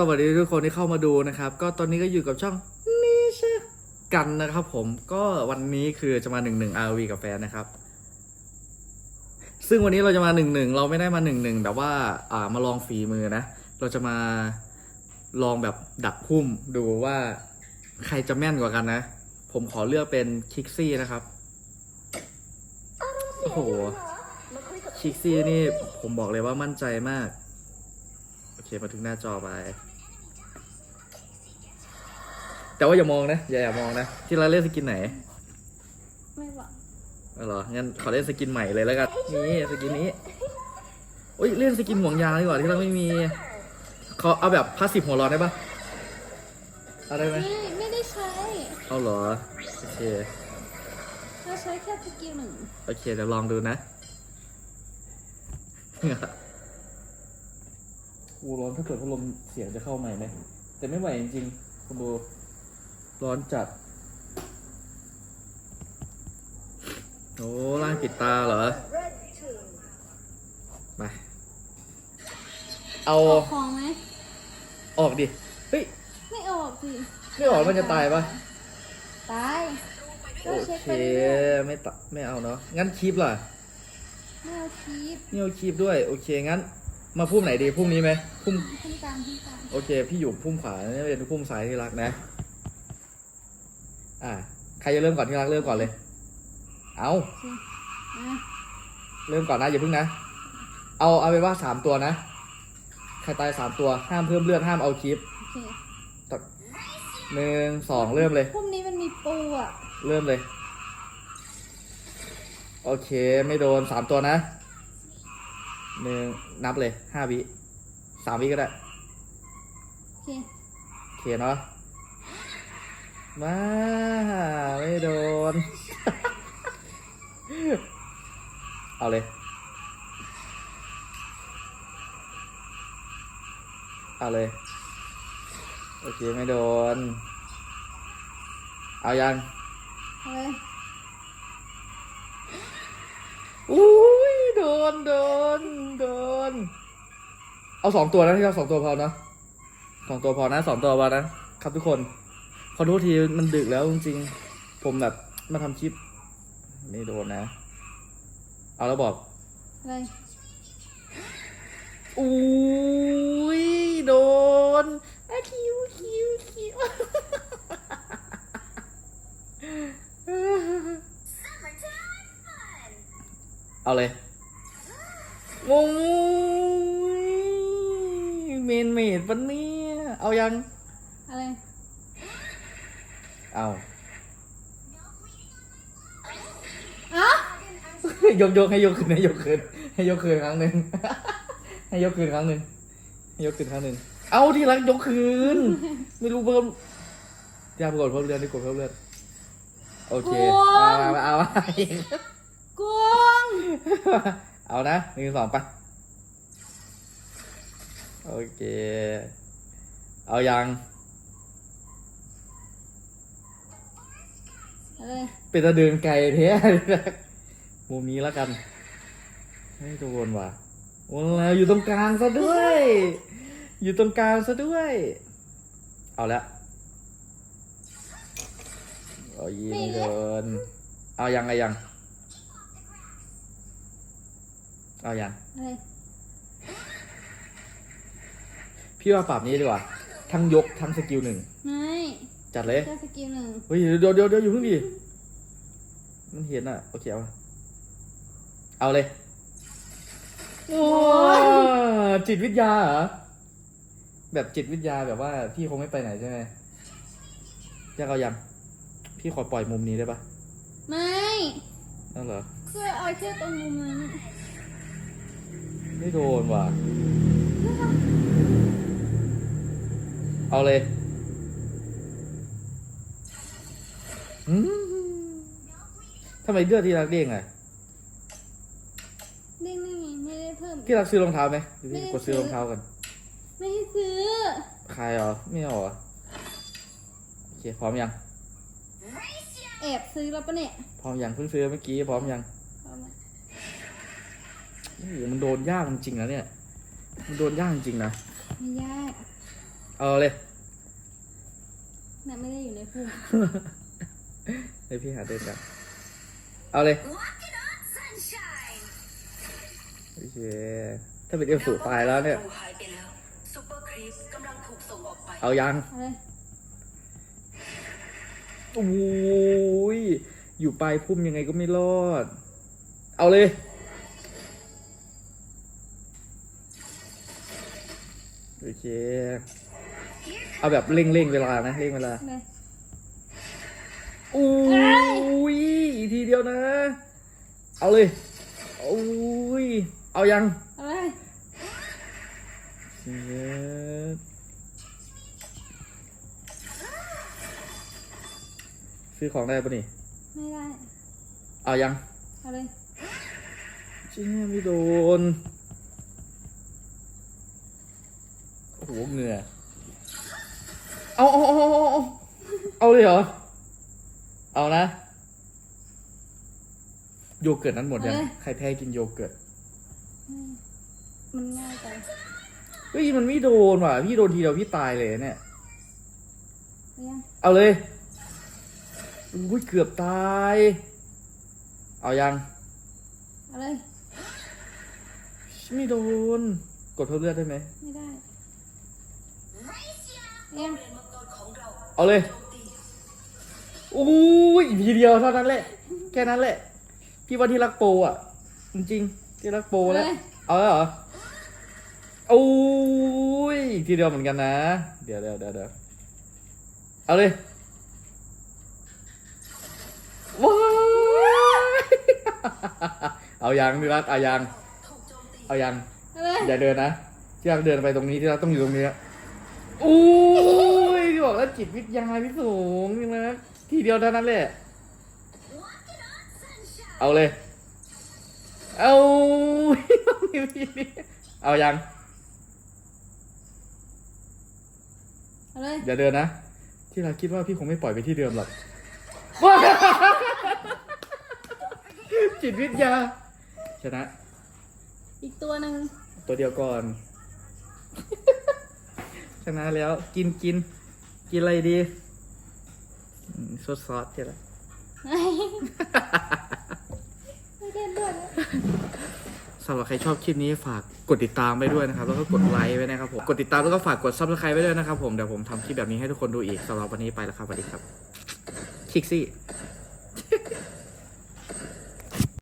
สวัสดีทุกคนที่เข้ามาดูนะครับ ก็ตอนนี้ก็อยู่กับช่องนิชกันนะครับผมก็วันนี้คือจะมาหนึ่งหนึ่ง RV กับแฟนนะครับ ซึ่งวันนี้เราจะมาหนึ่งหนึ่งเราไม่ได้มาหนึ่งหนึ่งแบบว่าอ่ามาลองฝีมือนะ เราจะมาลองแบบดักพุ่มดูว่าใครจะแม่นกว่ากันนะ ผมขอเลือกเป็นคิกซี่นะครับโอ้โหคิกซี่นี่ผมบอกเลยว่ามั่นใจมาก เคมาถึงหน้าจอไป แต่ว่าอย่ามองนะ อย่าอย่ามองนะ ที่เราเล่นสกินไหน ไม่บอกอ๋อเหรอ งั้นขอเล่นสกินใหม่เลยแล้วกัน นี่สกินนี้โอ้ยเล่นสกินห่วงยางดีกว่าที่เราไม่มีเขาเอาแบบพาสซีฟหัวร้อนได้ปะเอาได้ไหมไม่ไม่ได้ใช้ เอาเหรอ โอเค เราใช้แค่สกิลหนึ่ง โอเคเดี๋ยวลองดูนะ กูร้อนถ้าเกิดพัดลมเสียงจะเข้าใหม่ไหมแต่ไม่ไหวจริงๆคุณดูร้อนจัด โอ้ร่างปิดตาเหรอไปเอาออกของไหมออกดิ เฮ้ย ไม่ออกสิไม่ออกมันจะตายปะตายก็โอเช็คเคไปเรื่อยไม่ตะไม่เอาเนาะงั้นคลิปล่ะๆไม่เอาคีบนี่เอาคลิปด้วย โอเคงั้น มาพุ่มไหนดีพุ่มนี้ไหมพุ่มขึ้นกลางขึ้นกลางโอเค พี่อยู่พุ่มขวานี่เป็นพุ่มซ้ายที่รักนะ อ่าใครจะเริ่มก่อนที่รักเริ่มก่อนเลย เอาโอเคอะเริ่มก่อนนะอย่าเพิ่งนะ เอาเอาเป็นว่าสามตัวนะ ใครตายสามตัวห้ามเพิ่มเลือดห้ามเอาคลิปโอเคหนึ่งสองเริ่มเลยพรุ่งนี้มันมีปูอะ เริ่มเลย โอเค ไม่โดนสามตัวนะ หนึ่งนับเลยห้าวิสามวิก็ได้ โอเคโอเคเนาะมาไม่โดน เอาเลย เอาเลย โอเค ไม่โดน เอายัง เอาเลย นโดนโดนเอาสองตัวนะที่เราสองตัวพอนะสองตัวพอนะสองตัวพอนะครับทุกคนขอโทษทีมันดึกแล้วจริงๆผมแบบมาทำคลิปไม่โดนนะ เอาแล้วบอกอะไรอุ้ยโดนอะคิวคิวคิวเอาเลย เมนเมดปะเนี่ย เอายัง อะไร เอาอะยกยกให้ยกคืนให้ยกคืนให้ยกคืนครั้งหนึ่งให้ยกคืนครั้งหนึ่งให้ยกคืนครั้งหนึ่งเอาที่รักยกคืนไม่รู้เพิ่มยากกดเพิ่มเลือดดิกดเพิ่มเลือดโอเคเอามาเอามากวงเอานะหนึ่งสองไป โอเค เอายังอะไรเป็นตะเดินไกลแท้มุมนี้แล้วกันไม่โดนว่ะว้าวอยู่ตรงกลางซะด้วย อยู่ตรงกลางซะด้วย เอาละโอ้ยไม่โดนเอายังไงยัง เอายัง อะไร พี่ว่าปรับนี้ดีกว่า ทั้งยกทั้งสกิลหนึ่ง ไม่จัดเลย แค่สกิลหนึ่งเฮ้ยเดี๋ยวเดี๋ยวเดี๋ยวอยู่เพิ่งดิมันเห็นอะ โอเคเอามาเอาเลย โอ้จิตวิทยาเหรอ แบบจิตวิทยาแบบว่าพี่คงไม่ไปไหนใช่ไหมอยากเอายัง พี่ขอปล่อยมุมนี้ได้ปะไม่นั่นเหรอเพื่อเอาแค่ตรงมุมนั้นไม่โดนว่ะ เอาเลยอืมทำไมเลือดที่รักเด้งอะเด้งได้ไงไม่ได้เพิ่มพี่รักซื้อรองเท้าไหมเดี๋ยวพี่ไม่ได้ กดซื้อซื้อรองเท้ากันไม่ให้ซื้อ ขายเหรอ ไม่เอาเหรอ โอเค พร้อมยัง แอบซื้อแล้วปะเนี่ยพร้อมยังเพิ่งซื้อเมื่อกี้ พร้อมยังเอามาโอ้โหมันโดนยากจริงๆนะเนี่ย มันโดนยากจริงๆนะไม่ยาก เอาเลยน่ะไม่ได้อยู่ในภูมิให้พี่หาเดินกันเอาเลย Walk it on, sunshine โอเค ถ้าเป็นเอลสูตายแล้วเนี่ยเราหายไปแล้วซูเปอร์ครีปกำลังถูกส่งออกไป เอายัง เอาเลยโอ้ย อยู่ปลายพุ่มยังไงก็ไม่รอด เอาเลย โอเค เอาแบบเร่งเร่งๆเวลานะเร่งเวลาเอาเลยอุ้ยอีกทีเดียวนะ เอาเลยอุ้ยเอายังเอาเลยเย็ดซื้อของได้ปะนี่ ไม่ได้ เอายัง เอาเลยเจ๊ไม่โดน โอ้โหเหงื่อ เอาเอาเอาเอาเอาเอาเลยเหรอ เอานะ โยเกิร์ตนั้นหมดยังใครแพ้กินโยเกิร์ตมมันง่ายไปเฮ้ยมันไม่โดนว่ะ พี่โดนทีเดียวพี่ตายเลยเนี่ย เอายังเอาเลยอุ้ยเกือบตาย เอายัง เอาเลย ไม่โดน กดเพิ่มเลือดได้ไหม ไม่ได้เอายัง เรียนมังกรของเราเอาเลยโจมตีอุ้ยอีกทีเดียวเท่านั้นแหละ แค่นั้นแหละ พี่ว่าที่รักโปรอะ จริงๆที่รักโปรแล้ว เอาแล้วเหรอโอ้ยอีกทีเดียวเหมือนกันนะ เดี๋ยวเดี๋ยวเดี๋ยวเดี๋ยวเอาเลยว้ายเอายังพี่รักเอายังถูกโจมตีเอายังเอาเลยอย่าเดินนะที่รักเดินไปตรงนี้ที่รักต้องอยู่ตรงนี้อุ้ยพี่ บอกแล้วจิตวิทยาพี่สูงนี่นะทีเดียวเท่านั้นแหละ เอาเลย เอาเอายังเอาเลยอย่าเดินนะ ที่รักคิดว่าพี่คงไม่ปล่อยไปที่เดิมหรอกจิตวิทยา ชนะ อีกตัวหนึ่งตัวเดียวก่อน ชนะแล้วกินกิน กินอะไรดีอืมซอสซอสใช่ไหมไม่ได้ด้วยสำหรับใครชอบคลิปนี้ฝากกดติดตามไปด้วยนะครับ แล้วก็กดไลค์ไว้นะครับผม กดติดตามแล้วก็ฝากกดซับสไครต์ไว้ด้วยนะครับผม เดี๋ยวผมทำคลิปแบบนี้ให้ทุกคนดูอีกสำหรับวันนี้ไปแล้วครับสวัสดีครับ คิกซี่